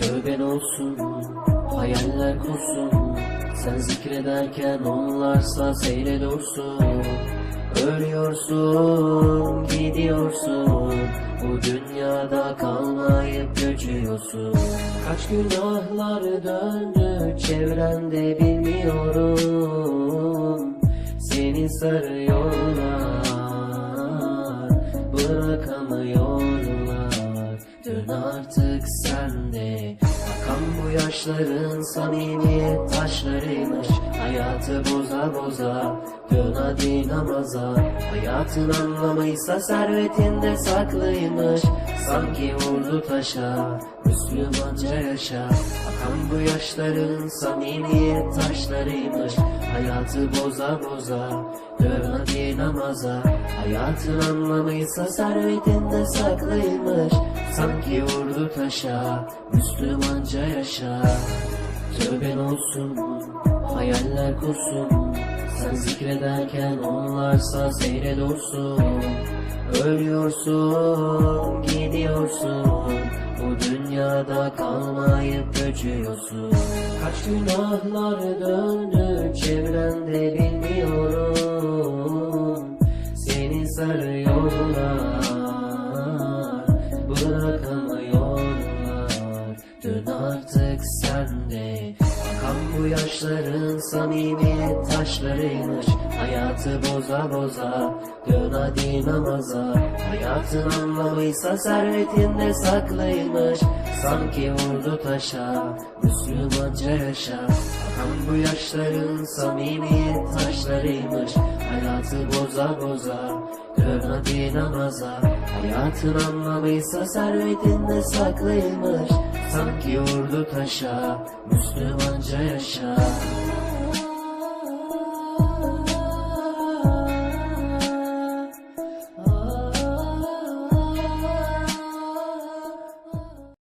Tövben olsun Hayaller kursun. Sen zikrederken onlarsa seyredursun Ölüyorsun Gidiyorsun. Bu dünyada kalmayıp göçüyorsun. Kaç günahlar döndü Çevrende bilmiyorum. Seni sarıyorlar Bırakamıyorlar Dön artık sen de Akan bu yaşların samimiyet taşlarıymış. Hayatı boza boza Dön hadi namaza. Hayatın anlamıysa servetinde saklıymış. Sanki vurdu taşa Müslümanca yaşa Akan bu yaşların samimiyet taşlarıymış. Hayatı boza boza Dön hadi namaza. Hayatın anlamıysa servetinde saklıymış. Sanki vurdu taşa Müslümanca yaşa. Tövben olsun Hayaller kursun. Sen zikrederken onlarsa seyredursun Ölüyorsun Gidiyorsun Dünyada kalmayıp göçüyorsun. Kaç günahlar döndü Çevrende bilmiyorum. Seni sarıyorlar Bırakamıyorlar Akan bu yaşların samimiyet taşlarıymış. Hayatı boza boza Dön hadi namaza. Hayatın anlamıysa servetinde saklıymış. Sanki vurdu taşa Müslümanca yaşa. Akan bu yaşların samimiyet taşlarıymış Hayatı boza boza Dön hadi namaza Hayatın anlamıysa servetinde saklıymış Sanki vurdu taşa Müslümanca yaşa